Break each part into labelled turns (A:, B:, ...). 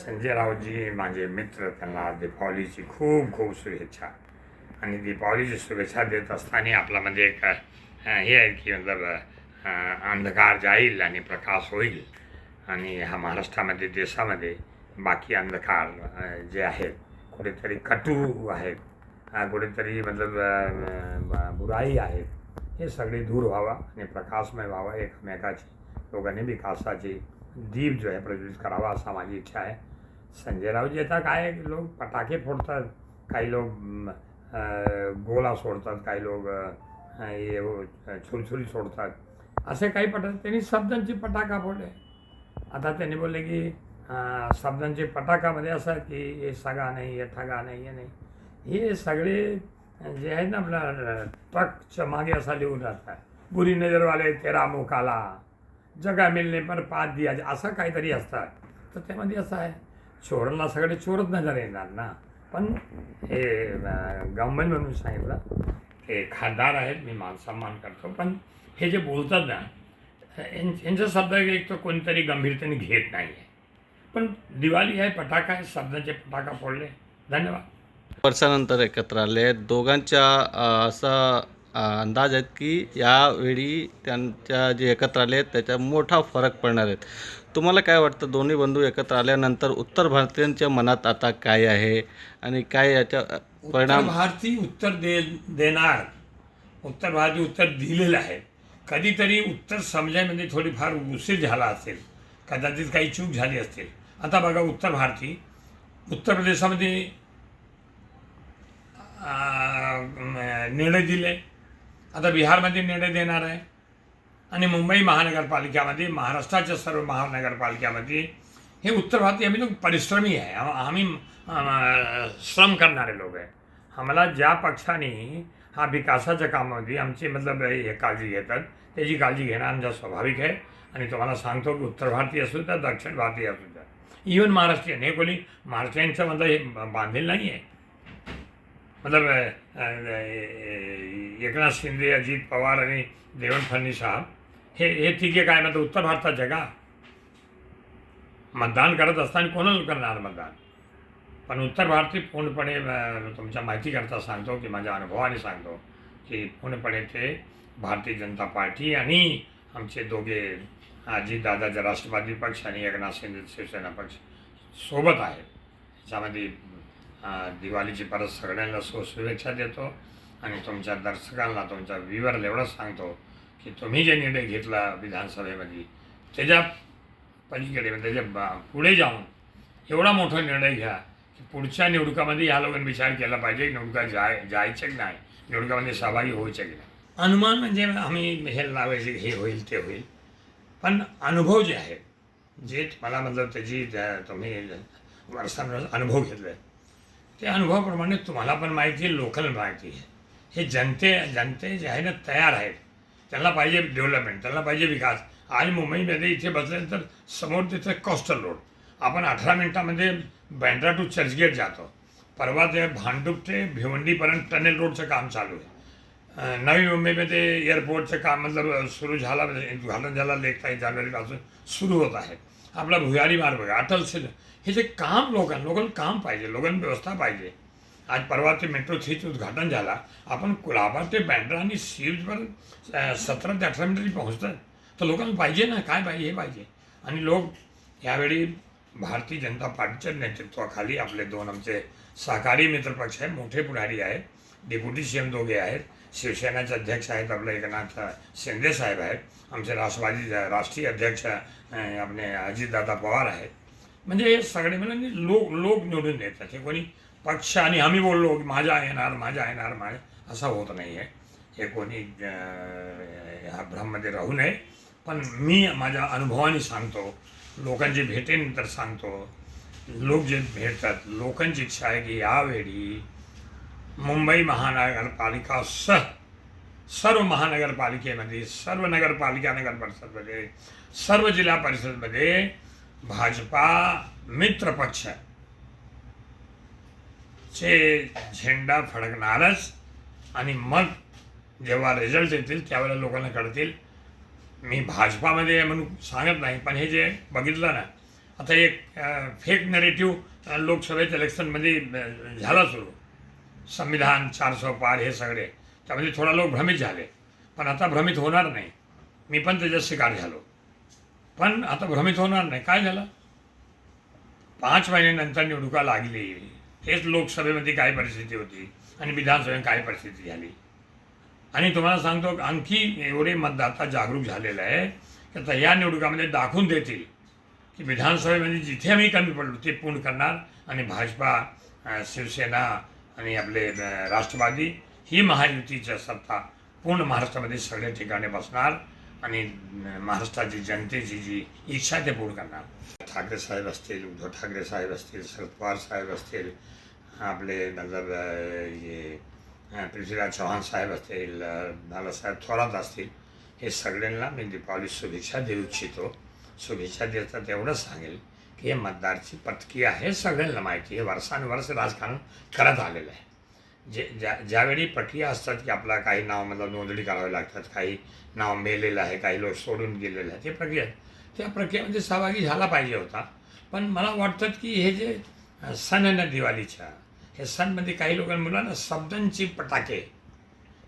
A: संजय रावजी माझे मित्र त्यांना दीपावलीची खूप खूप शुभेच्छा. आणि दीपावलीची शुभेच्छा देत असताना आपल्यामध्ये म्हणजे एक हे आहे की मतलब अंधकार जाईल आणि प्रकाश होईल. आणि ह्या महाराष्ट्रामध्ये देशामध्ये बाकी अंधकार जे आहेत कुठेतरी कटू आहेत. कुठेतरी मतलब बुराई आहेत हे सगळे दूर व्हावा आणि प्रकाशमय व्हावा एकमेकाची लोकांनी विकासाची दीप जो आहे प्रज्वलित करावा असा माझी इच्छा आहे. संजय रावजी आता काय लोक पटाके फोडतात काही लोक गोला सोडतात काही लोक हे छुरछुरी सोडतात. असे काही पटाके त्यांनी शब्दांची पटाका फोडले आता त्यांनी बोलले की शब्दांचे पटाकामध्ये असं आहे की हे सगा नाही हे ठगा नाही हे नाही. हे सगळे जे आहेत ना आपला ट्रकच्या मागे असा लिहून राहतात. बुरी नजरवाले तेरा मुखाला जगा मिलने पर पाच दिया असं काहीतरी असतात. तर त्यामध्ये असं आहे चोरांना सगळे चोरच नजर येणार ना. पण हे गव्हर्मेंट म्हणून सांगितलं हे खासदार आहेत मी मान सन्मान करतो. पण हे जे बोलतात ना यां- यांचा शब्द एक तर कोणीतरी गंभीरतेने घेत नाही आहे पण दिवाळी आहे फटाका आहे शब्दाचे फटाका फोडले. धन्यवाद.
B: वर्षानंतर एकत्र आले दोघांच्या असं असा अंदाज आहेत की यावेळी त्यांच्या जे एकत्र आले आहेत त्याचा मोठा फरक पडणार आहेत. तुम्हाला काय वाटतं? दोन्ही बंधू एकत्र आल्यानंतर उत्तर भारतीयांच्या मनात आता काय आहे? आणि काय याच्या
A: उत्तर
B: परिणाम
A: भारतीय उत्तर दे देणार. उत्तर भारती उत्तर दिलेलं आहे. कधीतरी उत्तर समजायमध्ये थोडीफार उशीर झाला असेल. कदाचित काही चूक झाली असेल. आता बघा उत्तर भारती. उत्तर प्रदेशामध्ये निर्णय दिले. आता बिहारमध्ये निर्णय देणार आहे. आणि मुंबई महानगरपालिकामध्ये महाराष्ट्राच्या सर्व महानगरपालिकामध्ये हे उत्तर भारतीय आम्ही लोक परिश्रमी आहे. आम्ही श्रम करणारे लोक आहे. आम्हाला ज्या पक्षाने हा विकासाच्या कामामध्ये आमची मतलब हे काळजी घेतात त्याची काळजी घेणं आमचा स्वाभाविक आहे. आणि तुम्हाला सांगतो की उत्तर भारतीय असू द्या दक्षिण भारतीय असू द्या. इवन महाराष्ट्रीयन हे कोणी महाराष्ट्रीयांचं मतलब हे बांधील नाही आहे मतलब एकनाथ शिंदे अजित पवार आणि देवेंद्र फडणवीस साहेब हे हे तिघे काय म्हणतात उत्तर भारतात जगा. मतदान करत असताना कोणाला करणार मतदान? पण उत्तर भारतीय पूर्णपणे तुमच्या माहितीकरता सांगतो की माझ्या अनुभवाने सांगतो की पूर्णपणे ते भारतीय जनता पार्टी आणि आमचे दोघे अजितदादाचा राष्ट्रवादी पक्ष आणि एकनाथ शिंदे शिवसेना पक्ष सोबत आहेत. त्याच्यामध्ये दिवाळीची परत सगळ्यांना सो शुभेच्छा देतो आणि तुमच्या दर्शकांना तुमच्या व्ह्युअरला एवढंच सांगतो की तुम्ही जे निर्णय घेतला विधानसभेमध्ये त्याच्या पलीकडे म्हणजे त्याच्या बा- पुढे जाऊन एवढा मोठा निर्णय घ्या की पुढच्या निवडणुकामध्ये ह्या लोकांनी विचार केला पाहिजे की निवडणुका जाय जायचे की नाही निवडणुकामध्ये सहभागी व्हायचे की नाही. अनुमान म्हणजे आम्ही हे लावायचे हे होईल ते होईल. पण अनुभव जे आहे जे मला मतलब त्याची त्या- तुम्ही वर्षांवर अनुभव घेतला. आहे ते अनुभवाप्रमाणे तुम्हाला पण माहिती आहे लोकल माहिती आहे. हे जनते जनते जे आहे ना तयार आहेत. त्यांना पाहिजे डेव्हलपमेंट त्यांना पाहिजे विकास. आज मुंबईमध्ये इथे बसल्यानंतर समोर तिथे कोस्टल रोड आपण अठरा मिनटामध्ये बँड्रा टू चर्चगेट जातो. परवा ते भांडूप ते भिवंडीपर्यंत टनेल रोडचं काम चालू आहे. नवी मुंबईमध्ये एअरपोर्टचं काम मतलब सुरू झाला म्हणजे उद्घाटन झाला लेख तारीख जानेवारीपासून सुरू होत आहे. आपला भुयारी मार बघा अटल सेतू हे जे काम लोकांना लोकांना काम पाहिजे लोकांना व्यवस्था पाहिजे. आज परवा ते मेट्रो थ्रीचं उद्घाटन झाला. आपण कुलाबा ते बँड्रा आणि सीजवर सतरा ते अठरा मिनिटांनी पोहोचतात तर लोकांना पाहिजे ना काय पाहिजे हे पाहिजे. आणि लोक यावेळी भारतीय जनता पार्टीच्या नेतृत्वाखाली आपले दोन आमचे सहकारी मित्रपक्ष आहे मोठे पुढारी आहेत डेप्युटी सी एम दोघे आहेत. शिवसेनेचे अध्यक्ष आहेत आपले एकनाथ शिंदे साहेब आहेत. आमचे राष्ट्रवादी राष्ट्रीय अध्यक्ष आपले अजितदादा पवार आहेत. म्हणजे हे सगळे म्हणजे लोक लोक निवडून देतात. हे कोणी पक्ष आणि आम्ही बोललो की माझा येणार माझा येणार माझ्या असं होत नाही आहे हे कोणी ह्या भ्रममध्ये राहू नये. पण मी माझ्या अनुभवाने सांगतो लोकांची भेटेनंतर सांगतो लोक जे भेटतात लोकांची इच्छा आहे की यावेळी मुंबई महानगरपालिका सह सर्व महानगरपालिकेमध्ये सर्व नगरपालिका नगर परिषदमध्ये सर्व जिल्हा परिषदमध्ये भाजपा मित्रपक्ष चे झेंडा फडकणारच आणि मग जेव्हा रिझल्ट येतील त्यावेळेला लोकांना कळतील. मी भाजपामध्ये आहे म्हणून सांगत नाही पण हे जे बघितलं ना आता एक फेक नरेटिव्ह लोकसभेच्या इलेक्शनमध्ये झाला सुरू. संविधान चार पार हे सगळे. त्यामध्ये थोडा लोक भ्रमित झाले. पण आता भ्रमित होणार नाही. मी पण त्याच्यात शिकार झालो. पण आता भ्रमित होणार नाही. काय झालं? पाच महिन्यानंतर निवडणुका लागली. तेच लोकसभेमध्ये काय परिस्थिती होती आणि विधानसभेत काय परिस्थिती झाली? आणि तुम्हाला सांगतो आणखी एवढे मतदाता जागरूक झालेले आहे की आता या निवडणुकामध्ये दाखवून देतील की विधानसभेमध्ये जिथे आम्ही कमी पडलो ते पूर्ण करणार. आणि भाजपा शिवसेना आणि आपले राष्ट्रवादी ही महायुतीची सत्ता पूर्ण महाराष्ट्रामध्ये सगळ्या ठिकाणी बसणार आणि महाराष्ट्राची जनतेची जी इच्छा ते पूर्ण करणार. ठाकरे साहेब असतील उद्धव ठाकरे साहेब असतील शरद पवार साहेब असतील आपले मतलब हे पृथ्वीराज चव्हाण साहेब असतील नालासाहेब बालासाहेब थोरात असतील हे सगळ्यांना मी दीपावली शुभेच्छा देऊ इच्छितो. शुभेच्छा देतात एवढंच सांगेल. हे मतदारची पथकी आहे सगळ्यांना माहिती आहे. वर्षानुवर्ष राजकारण करत आलेलं आहे. जे ज्या ज्यावेळी प्रक्रिया असतात की आपला काही नाव मतलब नोंदणी करावी लागतात काही नाव मेलेलं आहे काही लोक सोडून गेलेलं आहे ते प्रक्रिया आहेत. त्या प्रक्रियेमध्ये सहभागी झाला पाहिजे होता. पण मला वाटतं की हे जे सण आहे ना दिवाळीच्या हे सणमध्ये काही लोकांना मुलांना शब्दांची पटाके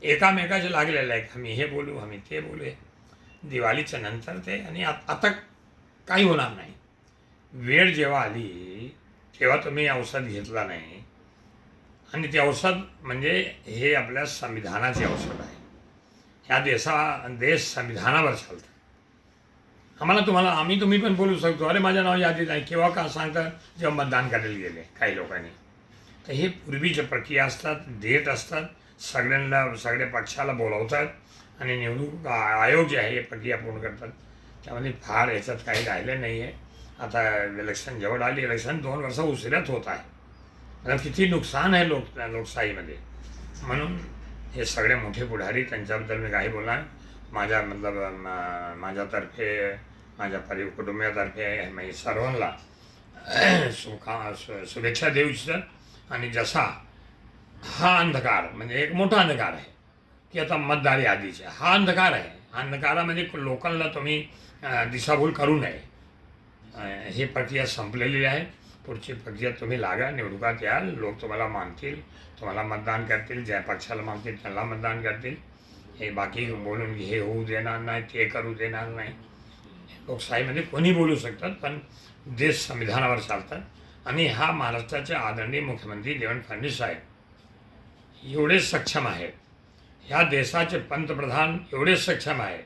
A: एकामेकाचे लागलेले आहेत. आम्ही हे बोलू आम्ही ते बोलू दिवाळीच्या नंतर ते आणि आता काही होणार नाही. वेळ जेव्हा आली तेव्हा तुम्ही औषध घेतला नाही. आणि ते औषध म्हणजे हे आपल्या संविधानाचे औषध आहे. ह्या देशा देश संविधानावर चालतं. आम्हाला तुम्हाला आम्ही तुम्ही पण बोलू शकतो अरे माझ्या नाव यादीत आहे केव्हा का सांगतात जेव्हा मतदान करायला गेले काही लोकांनी. तर हे पूर्वीच्या प्रक्रिया असतात डेट असतात सगळ्यांना सगळ्या पक्षाला बोलावतात आणि निवडणूक आयोग जे आहे हे प्रक्रिया पूर्ण करतात. त्यामध्ये फार याच्यात काही राहिलं नाही आहे आता इलेक्शन जवळ आली इलेक्शन दोन वर्ष उशिरात होत आहे. आता किती नुकसान आहे लोक लोकशाहीमध्ये. म्हणून हे सगळे मोठे पुढारी त्यांच्याबद्दल मी काही बोलणार माझ्या मतलब माझ्यातर्फे माझ्या परि कुटुंबियातर्फे मी सर्वांना सुखा शुभेच्छा देऊ इच्छितात आणि जसा हा अंधकार म्हणजे एक मोठा अंधकार आहे की आता मतदार यादीचे हा अंधकार आहे. अंधकारामध्ये लोकांना तुम्ही दिशाभूल करू नये. ही प्रक्रिया संपलेली आहे. पुढची प्रक्रिया तुम्ही लागा निवडणुकात याल लोक तुम्हाला मानतील तुम्हाला मतदान करतील ज्या पक्षाला मानतील त्यांना मतदान करतील. हे बाकी बोलून हे होऊ देणार नाही ते करू देणार नाही. लोकशाहीमध्ये कोणी बोलू शकतात पण देश संविधानावर चालतात. आणि हा महाराष्ट्राचे आदरणीय मुख्यमंत्री देवेंद्र फडणवीस साहेब एवढे सक्षम आहेत. ह्या देशाचे पंतप्रधान एवढे सक्षम आहे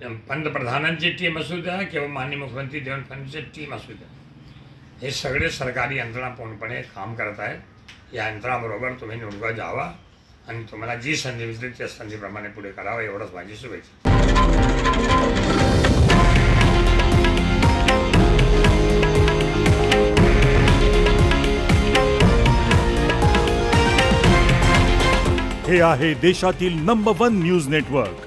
A: पंतप्रधानांची टीम असू द्या किंवा माननीय मुख्यमंत्री देवेंद्र फडणवीसची टीम असू द्या. हे सगळे सरकारी यंत्रणा पूर्णपणे काम करत आहेत. या यंत्रणाबरोबर तुम्ही निवडणुका जावा आणि तुम्हाला जी संधी मिळते त्या संधीप्रमाणे पुढे करावं एवढंच माझी शुभेच्छा.
C: हे आहे देशातील नंबर वन न्यूज नेटवर्क